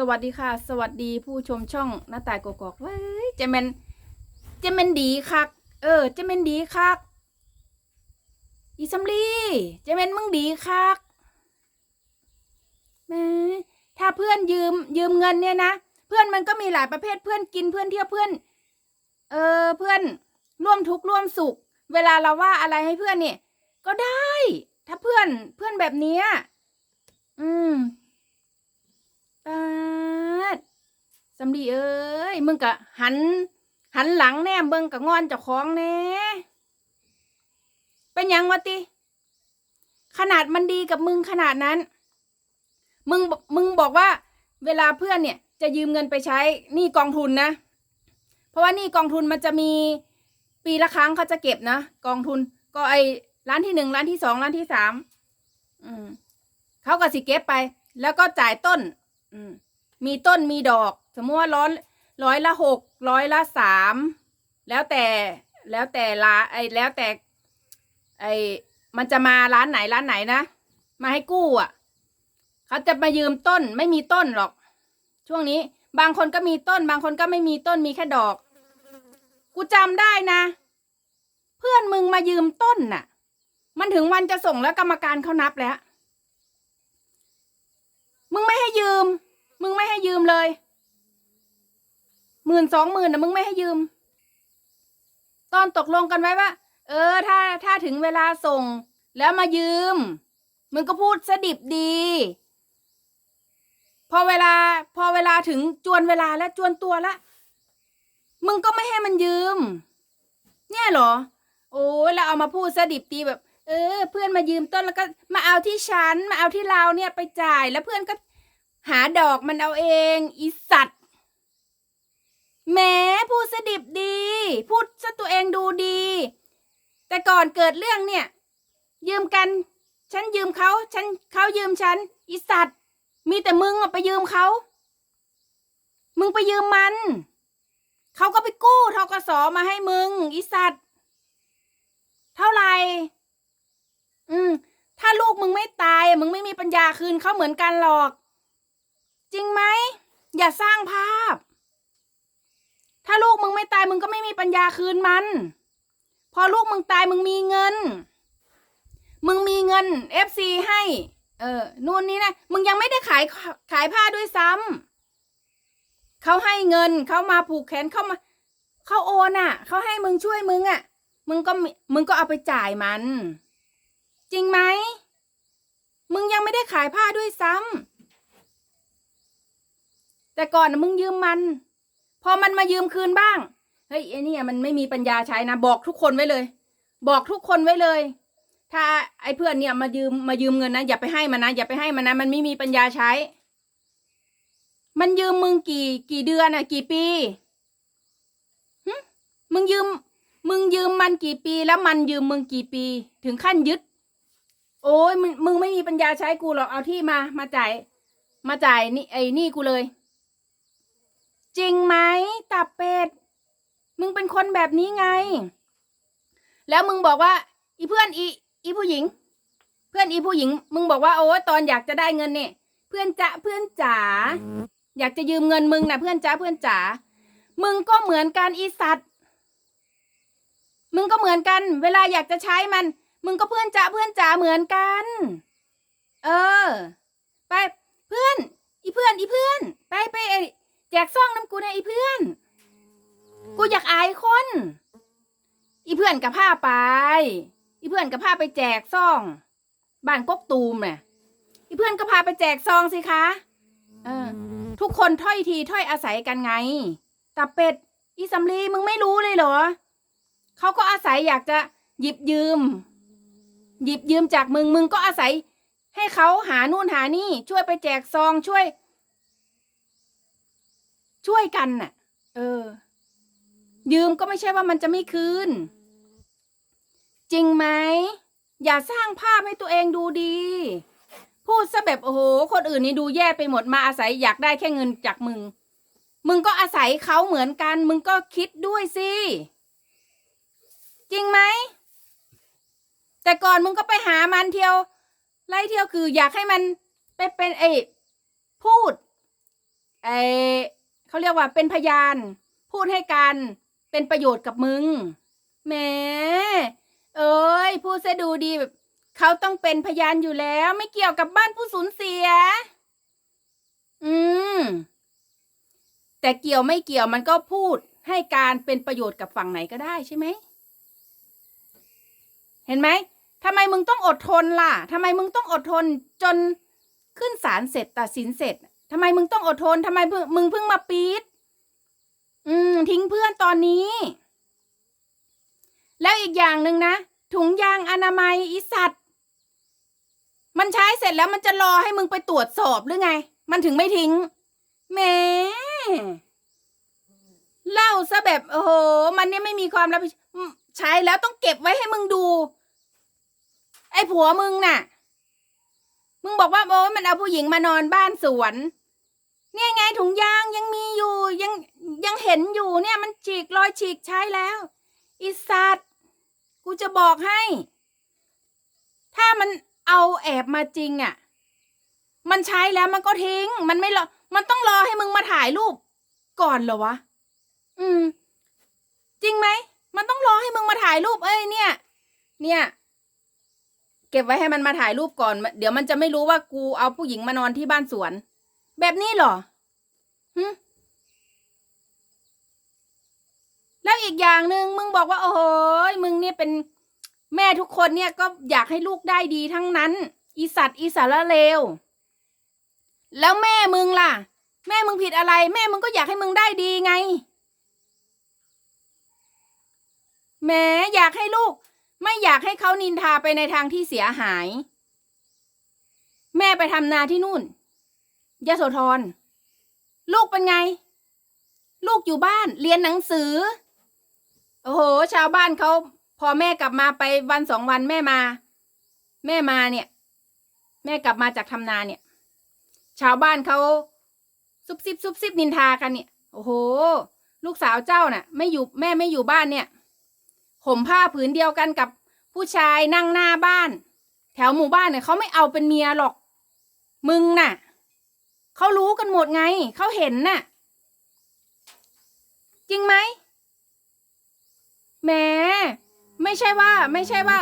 สวัสดีค่ะ สวัสดีผู้ชมช่องหน้าตายกอกๆเว้ยจะเมนจะเมนดีคัก เออ จะเมนดีคัก อีสัมลีจะเมนมึงดีคักแม่ถ้าเพื่อนยืมยืมเงินเนี่ยนะ เพื่อนมันก็มีหลายประเภทเพื่อนกินเพื่อนเที่ยวเพื่อน เออเพื่อนร่วมทุกข์ร่วมสุข เวลาเราว่าอะไรให้เพื่อนเนี่ย ก็ได้ ถ้าเพื่อนเพื่อนแบบนี้อืม ปาดสำลีเอ้ย มึงกะหัน หันหลังแน่เบิ่งกะงอนเจ้าของแน่เป็นยังวะติขนาดมันดีกับมึงขนาดนั้น มึงมึงบอกว่า เวลาเพื่อนเนี่ย จะยืมเงินไปใช้นี่กองทุนนะ เพราะว่านี่กองทุนมันจะมีปีละครั้งเขาจะเก็บนะกองทุน ก็ไอร้านที่หนึ่งร้านที่สองร้านที่สามอืมเขาก็สิเก็บไป แล้วก็จ่ายต้น อืมมีต้นมีดอก สมมติว่าร้อยร้อยละหกร้อยละสามแล้วแต่แล้วแต่ละไอแล้วแต่ ไอมันจะมาร้านไหนร้านไหนนะมาให้กู้อะเขาจะมายืมต้นไม่มีต้นหรอก ช่วงนี้ บางคนก็มีต้น บางคนก็ไม่มีต้นมีแค่ดอก กูจำได้นะ เพื่อนมึงมายืมต้นน่ะ มันถึงวันจะส่งแล้วกรรมการเขานับแล้ว มึงไม่ให้ยืม มึงไม่ให้ยืมเลยหมื่นสองหมื่นนะมึงไม่ให้ยืม ตอนตกลงกันไว้ว่า เออ ถ้าถ้าถึงเวลาส่ง แล้วมายืม มึงก็พูดสดิบดี พอเวลา พอเวลาถึงจวนเวลาแล้วจวนตัวละ มึงก็ไม่ให้มันยืม เนี่ยเหรอ โอ้ยแล้วเอามาพูดสดิบดีแบบ เออ เพื่อนมายืมต้นแล้วก็มาเอาที่ฉัน มาเอาที่เราเนี่ยไปจ่ายแล้วเพื่อนก็ หาดอกมันเอาเองอีสัตว์แหมพูดสดิบดี พูดซะตัวเองดูดี แต่ก่อนเกิดเรื่องเนี่ย ยืมกัน ฉันยืมเขาฉันเขายืมฉันอีสัตว์มีแต่มึงอะไปยืมเขามึงไปยืมมัน เขาก็ไปกู้ทกสมาให้มึงอีสัตว์เท่าไหร่อืม ถ้าลูกมึงไม่ตาย มึงไม่มีปัญญาคืนเขาเหมือนกันหรอก จริงไหม อย่าสร้างภาพ ถ้าลูกมึงไม่ตายมึงก็ไม่มีปัญญาคืนมัน พอลูกมึงตายมึงมีเงิน มึงมีเงินเอฟซีให้ เออ นู่นนี่นะ มึงยังไม่ได้ขายขายผ้าด้วยซ้ำ เขาให้เงิน เขามาผูกแขน เขามา เขาโอนอะ เขาให้มึงช่วยมึงอะ มึงก็มีมึงก็เอาไปจ่ายมัน จริงไหม มึงยังไม่ได้ขายผ้าด้วยซ้ำ แต่ก่อนนะมึงยืมมัน พอมันมายืมคืนบ้าง เฮ้ยไอ้นี่มันไม่มีปัญญาใช้นะ บอกทุกคนไว้เลย บอกทุกคนไว้เลย ถ้าไอ้เพื่อนเนี่ยมายืมมายืมเงินนะอย่าไปให้มันนะอย่าไปให้มันนะมันไม่มีปัญญาใช้ มันยืมมึงกี่ กี่เดือนอะกี่ปีมึงยืม มึงยืมมันกี่ปีแล้วมันยืมมึงกี่ปี ถึงขั้นยึด โอ้ยมึงมึงไม่มีปัญญาใช้กูหรอกเอาที่มามาจ่ายมาจ่ายนี่ไอ้นี่กูเลย จริงไหมตับเป็ด มึงเป็นคนแบบนี้ไง แล้วมึงบอกว่า อีเพื่อนอีอีผู้หญิง เพื่อนอีผู้หญิง มึงบอกว่าโอ้ตอนอยากจะได้เงินเนี่ยเพื่อนจะเพื่อนจ๋าอยากจะยืมเงินมึงนะเพื่อนจ๋าเพื่อนจ๋า มึงก็เหมือนกันอีสัตว์ มึงก็เหมือนกัน เวลาอยากจะใช้มัน มึงก็เพื่อนจ๋าเพื่อนจ๋าเหมือนกัน เออ ไปเพื่อน อีเพื่อนอีเพื่อน ไปไป อ้แจกซ่องน้ำกูนะอีเพื่อน กูอยากอายคน อีเพื่อนกับผ้าไป อีเพื่อนก็พาไปแจกซองบ้านกกตูมเนี่ยอีเพื่อนก็พาไปแจกซองสิคะเออ ทุกคนถ้อยทีถ้อยอาศัยกันไงตาเป็ด อีสำลีมึงไม่รู้เลยเหรอเขาก็อาศัยอยากจะหยิบยืม หยิบยืมจากมึงมึงก็อาศัย ให้เขาหานู่นหานี่ช่วยไปแจกซองช่วย ช่วยกันน่ะ เออ ยืมก็ไม่ใช่ว่ามันจะไม่คืน จริงไหม อย่าสร้างภาพให้ตัวเองดูดี พูดซะแบบโอ้โห คนอื่นนี่ดูแย่ไปหมดมาอาศัยอยากได้แค่เงินจากมึง มึงก็อาศัยเขาเหมือนกัน มึงก็คิดด้วยสิ จริงไหม แต่ก่อนมึงก็ไปหามันเที่ยว ไล่เที่ยวคืออยากให้มันไปเป็นเอยพูด ไอ เขาเรียกว่าเป็นพยาน พูดให้การเป็นประโยชน์กับมึงแหมเอ้ยพูดซะดูดีแบบเขาต้องเป็นพยานอยู่แล้ว ไม่เกี่ยวกับบ้านผู้สูญเสีย อืม แต่เกี่ยวไม่เกี่ยวมันก็พูดให้การเป็นประโยชน์กับฝั่งไหนก็ได้ใช่ไหม เห็นไหมทำไมมึงต้องอดทนล่ะทำไมมึงต้องอดทนจนขึ้นศาลเสร็จตัดสินเสร็จ ทำไมมึงต้องอดทนทำไมมึงเพิ่งมาปีดอืม ทิ้งเพื่อนตอนนี้ แล้วอีกอย่างหนึ่งนะ ถุงยางอนามัยอีสัตว์ มันใช้เสร็จแล้วมันจะรอให้มึงไปตรวจสอบหรือไง มันถึงไม่ทิ้งแหมเล่าซะแบบโอ้โห มันเนี่ยไม่มีความรับผิดใช้แล้วต้องเก็บไว้ให้มึงดู ไอ้ผัวมึงน่ะ บอกว่าโอ้มันเอาผู้หญิงมานอนบ้านสวน เนี่ยไงถุงยางยังมีอยู่ยังยังเห็นอยู่เนี่ยมันฉีกรอยฉีกใช้แล้วอีสัตว์กูจะบอกให้ ถ้ามันเอาแอบมาจริงอะ่ะ มันใช้แล้วมันก็ทิ้ง มันไม่รอมันต้องรอให้มึงมาถ่ายรูป ก่อนเหรอวะ อืม จริงไหม มันต้องรอให้มึงมาถ่ายรูป เอ้ยเนี่ย เนี่ย เก็บไว้ให้มันมาถ่ายรูปก่อน เดี๋ยวมันจะไม่รู้ว่ากูเอาผู้หญิงมานอนที่บ้านสวน แบบนี้เหรอหึแล้วอีกอย่างหนึ่งมึงบอกว่า โอ้โหยมึงเนี่ยเป็นแม่ทุกคนเนี่ยก็อยากให้ลูกได้ดีทั้งนั้น อีสัตว์อีสารเลว แล้วแม่มึงล่ะ แม่มึงผิดอะไร แม่มึงก็อยากให้มึงได้ดีไงแหมอยากให้ลูก ไม่อยากให้เขานินทาไปในทางที่เสียหาย แม่ไปทำนาที่นู่นยโสธร ลูกเป็นไง ลูกอยู่บ้านเรียนหนังสือ โอ้โห ชาวบ้านเขาพอแม่กลับมาไปวันสองวันแม่มา แม่มาเนี่ย แม่กลับมาจากทำนาเนี่ย ชาวบ้านเขาซุบซิบซุบซิบนินทากันเนี่ย โอ้โห ลูกสาวเจ้าน่ะ ไม่อยู่แม่ไม่อยู่บ้านเนี่ย ห่มผ้าผืนเดียวกันกับผู้ชายนั่งหน้าบ้าน แถวหมู่บ้านเนี่ยเขาไม่เอาเป็นเมียหรอก มึงน่ะเขารู้กันหมดไงเขาเห็นน่ะ จริงไหมแหมไม่ใช่ว่า ไม่ใช่ว่า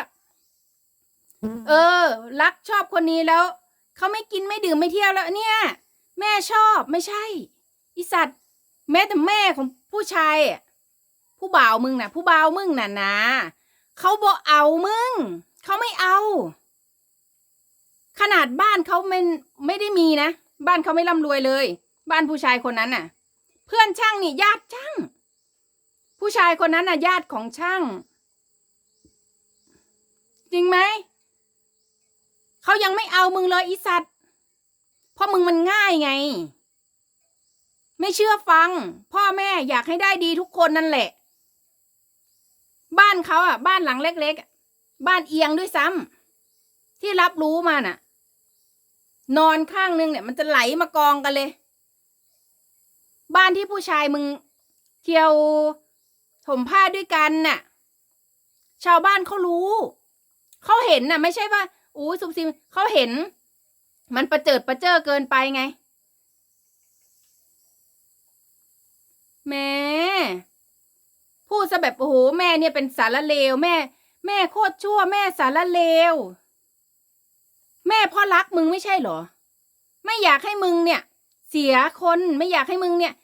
เออ รักชอบคนนี้แล้วเขาไม่กินไม่ดื่มไม่เที่ยวแล้ว เนี่ย แม่ชอบไม่ใช่ อีสัตว์ แม้แต่แม่ของผู้ชายอะ ผู้บ่าวมึงน่ะ ผู้บ่าวมึงน่ะนะเขาบอกเอามึงเขาไม่เอา ขนาดบ้านเขาไม่ไม่ได้มีนะบ้านเขาไม่ร่ำรวยเลย บ้านผู้ชายคนนั้นน่ะ เพื่อนช่างนี่ญาติช่าง ผู้ชายคนนั้นน่ะญาติของช่าง จริงไหมเขายังไม่เอามึงเลยอีสัตว์เพราะมึงมันง่ายไง ไม่เชื่อฟัง พ่อแม่อยากให้ได้ดีทุกคนนั่นแหละ บ้านเขาอะ บ้านหลังเล็กๆ บ้านเอียงด้วยซ้ำที่รับรู้มาน่ะ นอนข้างนึงเนี่ย มันจะไหลมากองกันเลย บ้านที่ผู้ชายมึงเที่ยวถมผ้าด้วยกันน่ะ ชาวบ้านเขารู้ เขาเห็นน่ะ ไม่ใช่ว่าอู้ซุบซิบเขาเห็น มันประเจิดประเจ้อเกินไปไงแม่ พูดซะแบบโอ้โหแม่เนี่ยเป็นสารเลวแม่ แม่โคตรชั่ว แม่สารเลว แม่พ่อรักมึงไม่ใช่เหรอ ไม่อยากให้มึงเนี่ย เสียคนไม่อยากให้มึงเนี่ย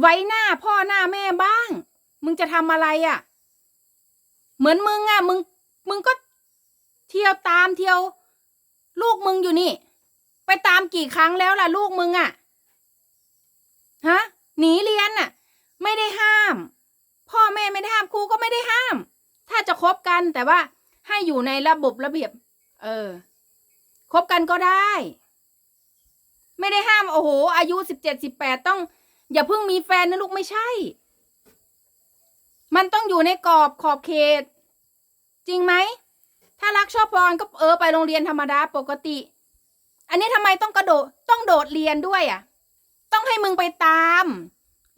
ไว้หน้าพ่อหน้าแม่บ้าง มึงจะทำอะไรอะ่ะ เหมือนมึงอะ่ะ มึง มึงก็เที่ยวตามเที่ยว ลูกมึงอยู่นี่ ไปตามกี่ครั้งแล้วล่ะ ลูกมึงอะ่ะฮะหนีเรียนน่ะ ไม่ได้ห้าม พ่อแม่ไม่ได้ห้ามครูก็ไม่ได้ห้าม ถ้าจะคบกันแต่ว่าให้อยู่ในระบบระเบียบ เออคบกันก็ได้ ไม่ได้ห้ามโอ้โห อายุสิบเจ็ดสิบแปดต้อง อย่าเพิ่งมีแฟนนะลูกไม่ใช่ มันต้องอยู่ในกรอบขอบเขต จริงไหมถ้ารักชอบพรก็เออไปโรงเรียนธรรมดาปกติ อันนี้ทำไมต้องกระโดดต้องโดดเรียนด้วยอะ ต้องให้มึงไปตาม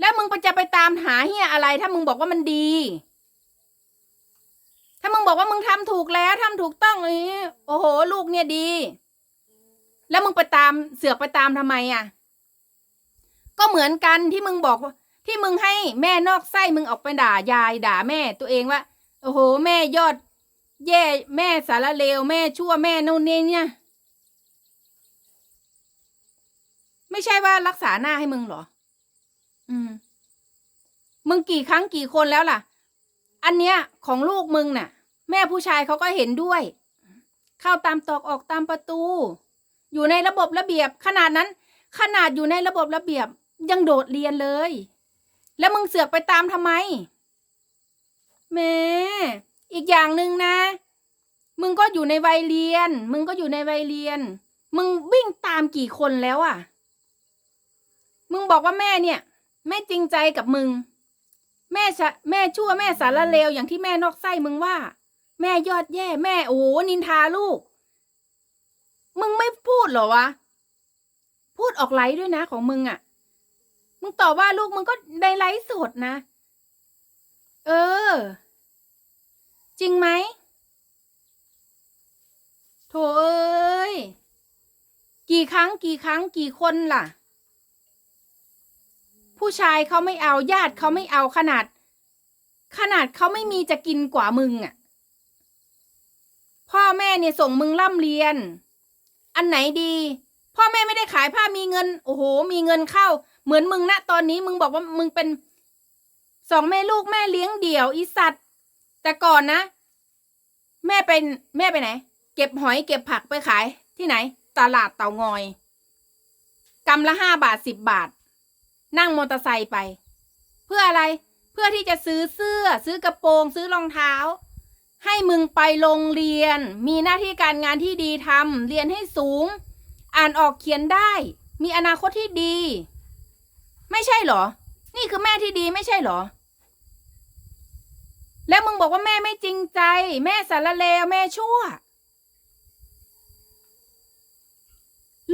แล้วมึงไปจะไปตามหาเฮียอะไร ถ้ามึงบอกว่ามันดี ถ้ามึงบอกว่ามึงทำถูกแล้วทำถูกต้องเลยโอ้โห ลูกเนี่ยดี แล้วมึงไปตามเสือกไปตามทำไมอะ ก็เหมือนกันที่มึงบอกว่าที่มึงให้แม่นอกไส้มึงออกไปด่ายายด่าแม่ตัวเองว่า โอ้โห แม่ยอด แย่แม่สารเลวแม่ชั่วแม่นู่นนี่เนี่ย ไม่ใช่ว่ารักษาหน้าให้มึงหรอ อืม มึงกี่ครั้งกี่คนแล้วล่ะ อันเนี้ย ของลูกมึงน่ะ แม่ผู้ชายเขาก็เห็นด้วย เข้าตามตอกออกตามประตู อยู่ในระบบระเบียบ ขนาดนั้น ขนาดอยู่ในระบบระเบียบ ยังโดดเรียนเลย แล้วมึงเสือกไปตามทำไมแม่อีกอย่างหนึ่งนะ มึงก็อยู่ในวัยเรียน มึงก็อยู่ในวัยเรียน มึงวิ่งตามกี่คนแล้วอะ่ะ มึงบอกว่าแม่เนี่ย ไม่จริงใจกับมึง แม่ชะแม่ชั่วแม่สารเลวอย่างที่แม่นอกไส้มึงว่า แม่ยอดแย่ แม่โอ้โหนินทาลูก มึงไม่พูดเหรอวะ พูดออกไลฟ์ด้วยนะของมึงอะ่ะ มึงตอบว่าลูกมึงก็ในไลฟ์สดนะ เออ จริงไหมโถเอ้ย กี่ครั้งกี่ครั้งกี่คนล่ะ ผู้ชายเขาไม่เอาญาติเขาไม่เอาขนาด ขนาดเขาไม่มีจะกินกว่ามึงอะ่ะ พ่อแม่เนี่ยส่งมึงร่ำเรียน อันไหนดี พ่อแม่ไม่ได้ขายผ้ามีเงิน โอ้โห มีเงินเข้า เหมือนมึงนะตอนนี้มึงบอกว่ามึงเป็นสองแม่ลูกแม่เลี้ยงเดี่ยวอีสัตว์ แต่ก่อนนะ แม่เป็นแม่ไปไหน เก็บหอยเก็บผักไปขายที่ไหน ตลาดเตางอยกำละห้าบาทสิบบาท นั่งมอเตอร์ไซค์ไป เพื่ออะไรเพื่อที่จะซื้อเสื้อ ซื้อกระโปรง ซื้อรองเท้า ให้มึงไปโรงเรียน มีหน้าที่การงานที่ดีทำเรียนให้สูง อ่านออกเขียนได้ มีอนาคตที่ดี ไม่ใช่หรอ นี่คือแม่ที่ดีไม่ใช่หรอ แล้วมึงบอกว่าแม่ไม่จริงใจ แม่สารเลวแม่ชั่ว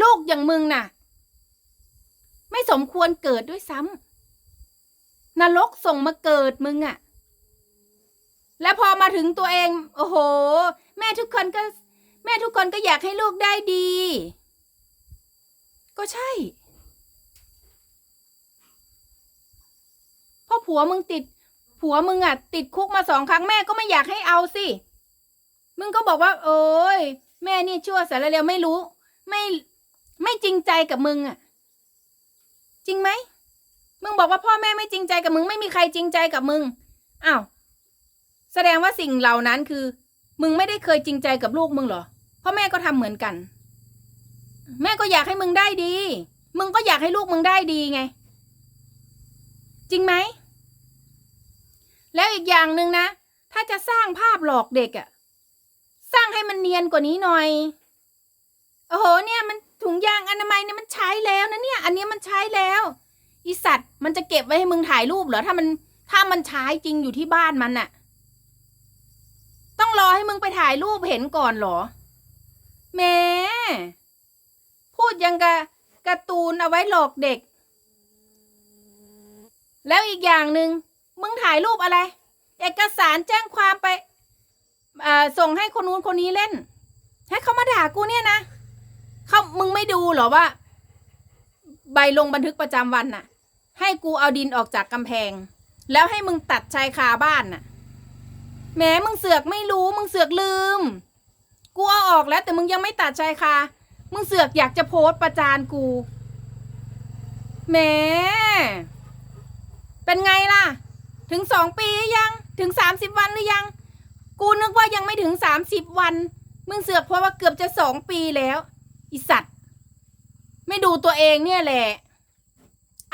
ลูกอย่างมึงน่ะ ไม่สมควรเกิดด้วยซ้ำนรกส่งมาเกิดมึงอะแล้วพอมาถึงตัวเอง โอ้โห แม่ทุกคนก็ แม่ทุกคนก็อยากให้ลูกได้ดี ก็ใช่พราะผัวมึงติด ผัวมึงอะติดคุกมาสองครั้งแม่ก็ไม่อยากให้เอาสิ มึงก็บอกว่า โอ้ยแม่นี่ชั่วสารเลวไม่รู้ ไม่ไม่จริงใจกับมึงอะ จริงไหมมึงบอกว่าพ่อแม่ไม่จริงใจกับมึงไม่มีใครจริงใจกับมึงอ้าวแสดงว่าสิ่งเหล่านั้นคือ มึงไม่ได้เคยจริงใจกับลูกมึงหรอพราะแม่ก็ทำเหมือนกัน แม่ก็อยากให้มึงได้ดี มึงก็อยากให้ลูกมึงได้ดีไง จริงไหมแล้วอีกอย่างหนึ่งนะ ถ้าจะสร้างภาพหลอกเด็กอะสร้างให้มันเนียนกว่านี้หน่อย โอ้โห เนี่ยมัน ถุงยางอนามัยเนี่ยมันใช้แล้วนะเนี่ย อันนี้มันใช้แล้วอีสัตว์มันจะเก็บไว้ให้มึงถ่ายรูปเหรอถ้ามันถ้ามันใช้จริงอยู่ที่บ้านมันน่ะ ต้องรอให้มึงไปถ่ายรูปเห็นก่อนเหรอแม่พูดยังกะการ์ตูนเอาไว้หลอกเด็ก แล้วอีกอย่างหนึ่งมึงถ่ายรูปอะไร เอกสารแจ้งความไปส่งให้คนนู้นคนนี้เล่น ให้เขามาด่ากูเนี่ยนะ เขามึงไม่ดูเหรอว่า ใบลงบันทึกประจำวันน่ะ ให้กูเอาดินออกจากกำแพง แล้วให้มึงตัดชายคาบ้านน่ะแหมมึงเสือกไม่รู้ มึงเสือกลืม กูเอาออกแล้ว แต่มึงยังไม่ตัดชายคามึงเสือกอยากจะโพสต์ประจานกูแหมเป็นไงล่ะ ถึงสองปีหรือยัง ถึงสามสิบวันหรือยัง กูนึกว่ายังไม่ถึงสามสิบวัน มึงเสือกเพราะว่าเกือบจะสองปีแล้ว อีสัตว์ ไม่ดูตัวเองเนี่ยแหละ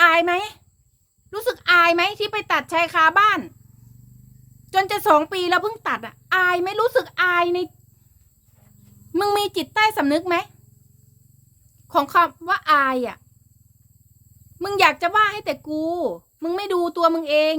อายไหม รู้สึกอายไหมที่ไปตัดชายคาบ้าน จนจะสองปีแล้วเพิ่งตัดอะ อายไหมรู้สึกอายใน มึงมีจิตใต้สำนึกไหม ของคำว่าอายอะ มึงอยากจะว่าให้แต่กู มึงไม่ดูตัวมึงเอง